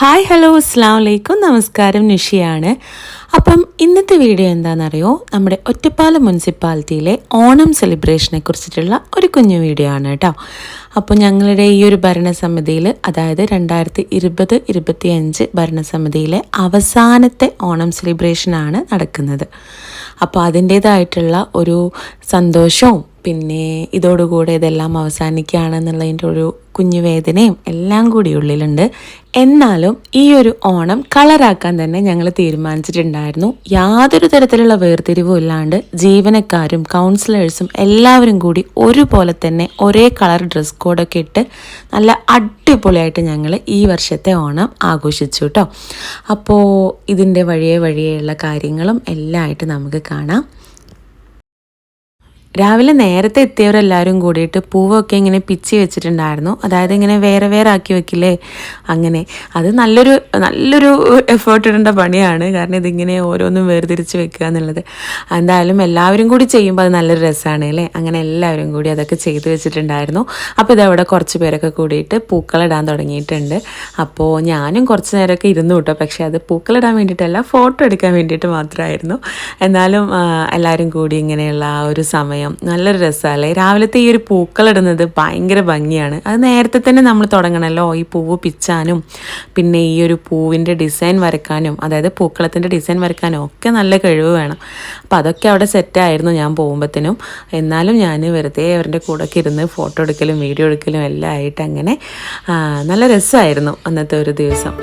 Hi hello അസ്സാം വലൈക്കും നമസ്കാരം നിഷിയാണ്. അപ്പം ഇന്നത്തെ വീഡിയോ എന്താണെന്നറിയോ? നമ്മുടെ ഒറ്റപ്പാലം മുനിസിപ്പാലിറ്റിയിലെ ഓണം സെലിബ്രേഷനെ കുറിച്ചിട്ടുള്ള ഒരു കുഞ്ഞു വീഡിയോ ആണ് കേട്ടോ. അപ്പോൾ ഞങ്ങളുടെ ഈ ഒരു ഭരണസമിതിയിൽ അതായത് രണ്ടായിരത്തി ഇരുപത് ഇരുപത്തിയഞ്ച് ഭരണസമിതിയിലെ അവസാനത്തെ ഓണം സെലിബ്രേഷനാണ് നടക്കുന്നത്. അപ്പോൾ അതിന്റേതായിട്ടുള്ള ഒരു സന്തോഷവും പിന്നെ ഇതോടുകൂടെ ഇതെല്ലാം അവസാനിക്കുകയാണെന്നുള്ളതിന്റെ ഒരു കുഞ്ഞു വേദനയും എല്ലാം കൂടി ഉള്ളിലുണ്ട്. എന്നാലും ഈ ഒരു ഓണം കളറാക്കാൻ തന്നെ ഞങ്ങൾ തീരുമാനിച്ചിട്ടുണ്ടായിരുന്നു. യാതൊരു തരത്തിലുള്ള വേർതിരിവും ഇല്ലാണ്ട് ജീവനക്കാരും കൗൺസിലേഴ്സും എല്ലാവരും കൂടി ഒരുപോലെ തന്നെ ഒരേ കളർ ഡ്രസ് കോഡൊക്കെ ഇട്ട് നല്ല അടിപൊളിയായിട്ട് ഞങ്ങൾ ഈ വർഷത്തെ ഓണം ആഘോഷിച്ചു കേട്ടോ അപ്പോൾ ഇതിന്റെ വഴിയെ വഴിയെയുള്ള കാര്യങ്ങളും എല്ലാമായിട്ട് നമുക്ക് കാണാം. രാവിലെ നേരത്തെ എത്തിയവരെല്ലാവരും കൂടിയിട്ട് പൂവൊക്കെ ഇങ്ങനെ പിച്ചി വെച്ചിട്ടുണ്ടായിരുന്നു. അതായത് ഇങ്ങനെ വേറെ വേറെ ആക്കി വെക്കില്ലേ? അങ്ങനെ. അത് നല്ലൊരു നല്ലൊരു എഫേർട്ട് ഇടേണ്ട പണിയാണ്. കാരണം ഇതിങ്ങനെ ഓരോന്നും വേർതിരിച്ച് വെക്കുക എന്നുള്ളത്. എന്തായാലും എല്ലാവരും കൂടി ചെയ്യുമ്പോൾ അത് നല്ലൊരു രസമാണ് അല്ലേ? അങ്ങനെ എല്ലാവരും കൂടി അതൊക്കെ ചെയ്ത് വെച്ചിട്ടുണ്ടായിരുന്നു. അപ്പോൾ ഇതവിടെ കുറച്ച് പേരൊക്കെ കൂടിയിട്ട് പൂക്കളിടാൻ തുടങ്ങിയിട്ടുണ്ട്. അപ്പോൾ ഞാനും കുറച്ച് നേരമൊക്കെ ഇരുന്നു കേട്ടോ. പക്ഷേ അത് പൂക്കളിടാൻ വേണ്ടിയിട്ടല്ല ഫോട്ടോ എടുക്കാൻ വേണ്ടിയിട്ട് മാത്രമായിരുന്നു. എന്നാലും എല്ലാവരും കൂടി ഇങ്ങനെയുള്ള ആ ഒരു സമയം നല്ലൊരു രസമല്ലേ രാവിലത്തെ ഈ ഒരു പൂക്കളിടുന്നത് ഭയങ്കര ഭംഗിയാണ്. അത് നേരത്തെ തന്നെ നമ്മൾ തുടങ്ങണമല്ലോ ഈ പൂവ് പിച്ചാനും പിന്നെ ഈ ഒരു പൂവിന്റെ ഡിസൈൻ വരക്കാനും അതായത് പൂക്കളത്തിന്റെ ഡിസൈൻ വരക്കാനും ഒക്കെ നല്ല കഴിവ് വേണം. അപ്പോൾ അതൊക്കെ അവിടെ സെറ്റായിരുന്നു ഞാൻ പോകുമ്പോഴത്തേനും എന്നാലും ഞാൻ വെറുതെ അവരുടെ കൂടെ ഒക്കെ ഇരുന്ന് ഫോട്ടോ എടുക്കലും വീഡിയോ എടുക്കലും എല്ലാം ആയിട്ട് അങ്ങനെ നല്ല രസമായിരുന്നു അന്നത്തെ ഒരു ദിവസം.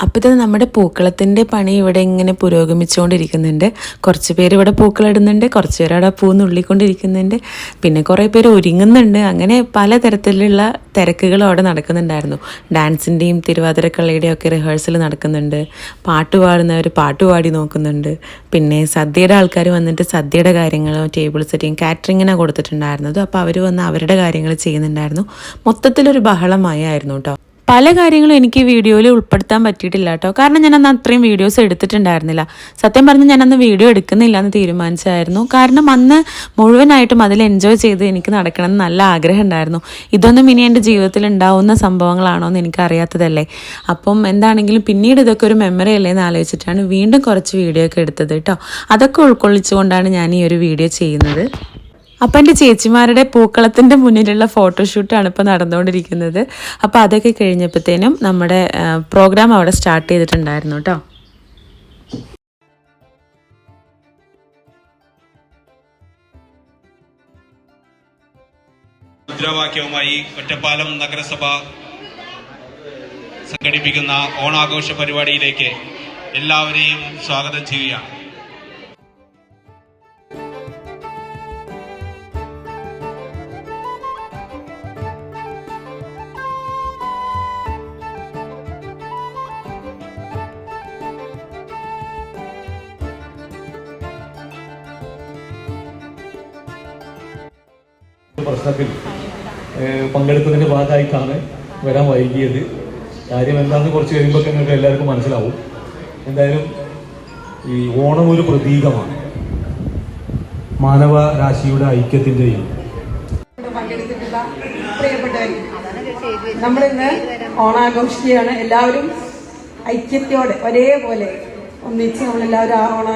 അപ്പോൾ തന്നെ നമ്മുടെ പൂക്കളത്തിന്റെ പണി ഇവിടെ ഇങ്ങനെ പുരോഗമിച്ചുകൊണ്ടിരിക്കുന്നുണ്ട്. കുറച്ച് പേര് ഇവിടെ പൂക്കളിടുന്നുണ്ട് കുറച്ച് പേര് അവിടെ പൂ നുള്ളിക്കൊണ്ടിരിക്കുന്നുണ്ട്. പിന്നെ കുറേ പേര് ഒരുങ്ങുന്നുണ്ട്. അങ്ങനെ പലതരത്തിലുള്ള തിരക്കുകളും അവിടെ നടക്കുന്നുണ്ടായിരുന്നു. ഡാൻസിന്റെയും തിരുവാതിരക്കളിയുടെയും ഒക്കെ റിഹേഴ്സൽ നടക്കുന്നുണ്ട്. പാട്ട് പാടുന്നവർ പാട്ട് പാടി നോക്കുന്നുണ്ട്. പിന്നെ സദ്യയുടെ ആൾക്കാർ വന്നിട്ട് സദ്യയുടെ കാര്യങ്ങളും ടേബിൾ സെറ്റിങ് കാറ്ററിങ്ങിനാണ് കൊടുത്തിട്ടുണ്ടായിരുന്നത്. അപ്പോൾ അവർ വന്ന് അവരുടെ കാര്യങ്ങൾ ചെയ്യുന്നുണ്ടായിരുന്നു. മൊത്തത്തിലൊരു ബഹളമായായിരുന്നു കേട്ടോ പല കാര്യങ്ങളും എനിക്ക് വീഡിയോയിൽ ഉൾപ്പെടുത്താൻ പറ്റിയിട്ടില്ല കേട്ടോ. കാരണം ഞാൻ അന്ന് അത്രയും വീഡിയോസ് എടുത്തിട്ടുണ്ടായിരുന്നില്ല. സത്യം പറഞ്ഞ് ഞാൻ അന്ന് വീഡിയോ എടുക്കുന്നില്ല എന്ന് തീരുമാനിച്ചായിരുന്നു കാരണം അന്ന് മുഴുവനായിട്ടും അതിൽ എൻജോയ് ചെയ്ത് എനിക്ക് നടക്കണം എന്ന് നല്ല ആഗ്രഹം ഉണ്ടായിരുന്നു. ഇതൊന്നും ഇനി എന്റെ ജീവിതത്തിൽ ഉണ്ടാവുന്ന സംഭവങ്ങളാണോ എന്ന് എനിക്ക് അറിയാത്തതല്ലേ അപ്പം എന്താണെങ്കിലും പിന്നീട് ഇതൊക്കെ ഒരു മെമ്മറി അല്ലേ എന്ന് ആലോചിച്ചിട്ടാണ് വീണ്ടും കുറച്ച് വീഡിയോ ഒക്കെ എടുത്തത് കേട്ടോ. അതൊക്കെ ഉൾക്കൊള്ളിച്ചുകൊണ്ടാണ് ഞാൻ ഈ ഒരു വീഡിയോ ചെയ്യുന്നത്. അപ്പം എന്റെ ചേച്ചിമാരുടെ പൂക്കളത്തിന്റെ മുന്നിലുള്ള ഫോട്ടോഷൂട്ടാണ് ഇപ്പോൾ നടന്നുകൊണ്ടിരിക്കുന്നത്. അപ്പോൾ അതൊക്കെ കഴിഞ്ഞപ്പോഴത്തേനും നമ്മുടെ പ്രോഗ്രാം അവിടെ സ്റ്റാർട്ട് ചെയ്തിട്ടുണ്ടായിരുന്നു കേട്ടോ. മുദ്രാവാക്യവുമായി ഒറ്റപ്പാലം നഗരസഭ സംഘടിപ്പിക്കുന്ന ഓണാഘോഷ പരിപാടിയിലേക്ക് എല്ലാവരെയും സ്വാഗതം ചെയ്യുകയാണ്. പ്രശ്നത്തിൽ ഏഹ്, പങ്കെടുത്തതിന്റെ ഭാഗമായിട്ടാണ് വരാൻ വൈകിയത്. കാര്യം എന്താണെന്ന് കുറച്ച് കഴിയുമ്പോൾ നിങ്ങൾക്ക് എല്ലാവർക്കും മനസ്സിലാവും. എന്തായാലും ഈ ഓണം ഒരു പ്രതീകമാണ്. മാനവ രാശിയുടെ ഐക്യത്തിന്റെയും നമ്മളിന്ന് ഓണാഘോഷിക്കുകയാണ്. എല്ലാവരും ഐക്യത്തോടെ ഒരേപോലെ ഒന്നിച്ച് നമ്മളെല്ലാവരും ആ ഓണ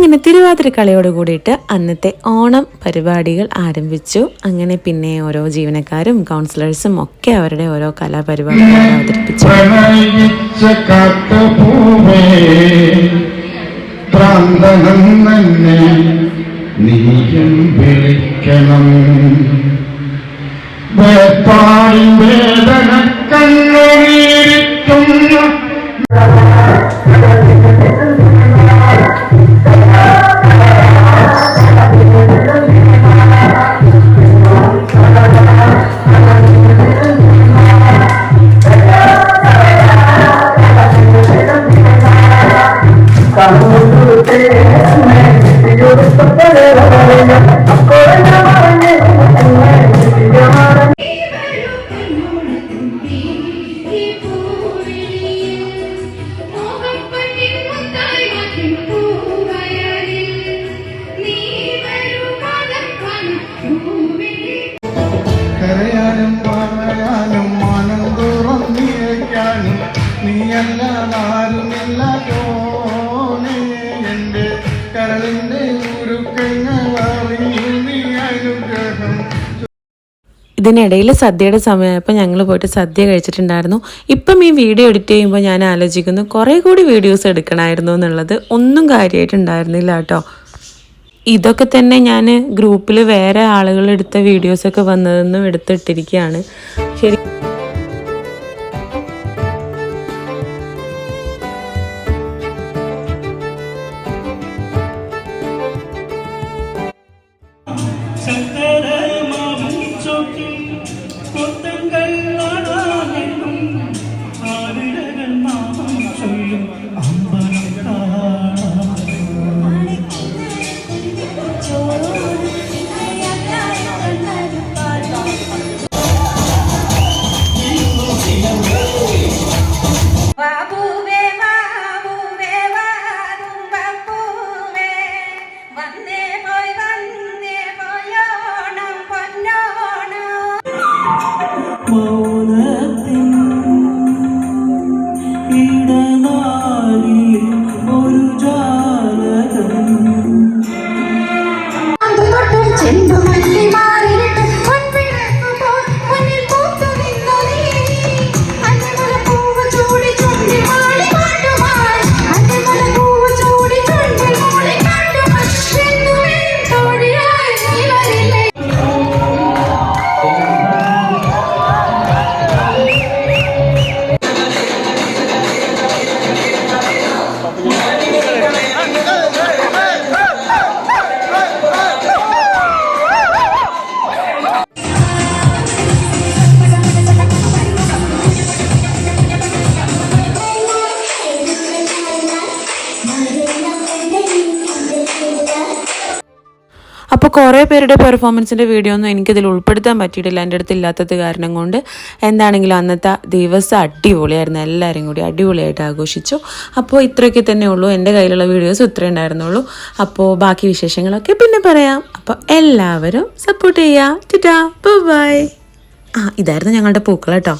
അങ്ങനെ തിരുവാതിരക്കളിയോട് കൂടിയിട്ട് അന്നത്തെ ഓണം പരിപാടികൾ ആരംഭിച്ചു. അങ്ങനെ പിന്നെ ഓരോ ജീവനക്കാരും കൗൺസിലേഴ്സും ഒക്കെ അവരുടെ ഓരോ കലാപരിപാടികൾ അവതരിപ്പിച്ചു. നീയും വിളിക്കണം. ഇതിനിടയിൽ സദ്യയുടെ സമയമായപ്പോൾ ഞങ്ങൾ പോയിട്ട് സദ്യ കഴിച്ചിട്ടുണ്ടായിരുന്നു. ഇപ്പം ഈ വീഡിയോ എഡിറ്റ് ചെയ്യുമ്പോൾ ഞാൻ ആലോചിക്കുന്നു കുറേ കൂടി വീഡിയോസ് എടുക്കണമായിരുന്നു എന്നുള്ളത് ഒന്നും കാര്യമായിട്ടുണ്ടായിരുന്നില്ല കേട്ടോ. ഇതൊക്കെ തന്നെ ഞാൻ ഗ്രൂപ്പിൽ വേറെ ആളുകൾ എടുത്ത വീഡിയോസൊക്കെ വന്നതെന്നും എടുത്തിട്ടിരിക്കുകയാണ്. ശരി சொந்தங்கள் ஆனால் അപ്പോൾ കുറേ പേരുടെ പെർഫോമൻസിന്റെ വീഡിയോ ഒന്നും എനിക്കതിൽ ഉൾപ്പെടുത്താൻ പറ്റിയിട്ടില്ല. എന്റെ അടുത്ത് ഇല്ലാത്തത് കാരണം കൊണ്ട് എന്താണെങ്കിലും അന്നത്തെ ദിവസം അടിപൊളിയായിരുന്നു. എല്ലാവരും കൂടി അടിപൊളിയായിട്ട് ആഘോഷിച്ചു. അപ്പോൾ ഇത്രയൊക്കെ തന്നെ ഉള്ളൂ. എന്റെ കയ്യിലുള്ള വീഡിയോസ് ഇത്രേ ഉണ്ടായിരുന്നുള്ളൂ. അപ്പോൾ ബാക്കി വിശേഷങ്ങളൊക്കെ പിന്നെ പറയാം. അപ്പോൾ എല്ലാവരും സപ്പോർട്ട് ചെയ്യുക ടാ ബൈ ആ ഇതായിരുന്നു ഞങ്ങളുടെ പൂക്കൾ കേട്ടോ.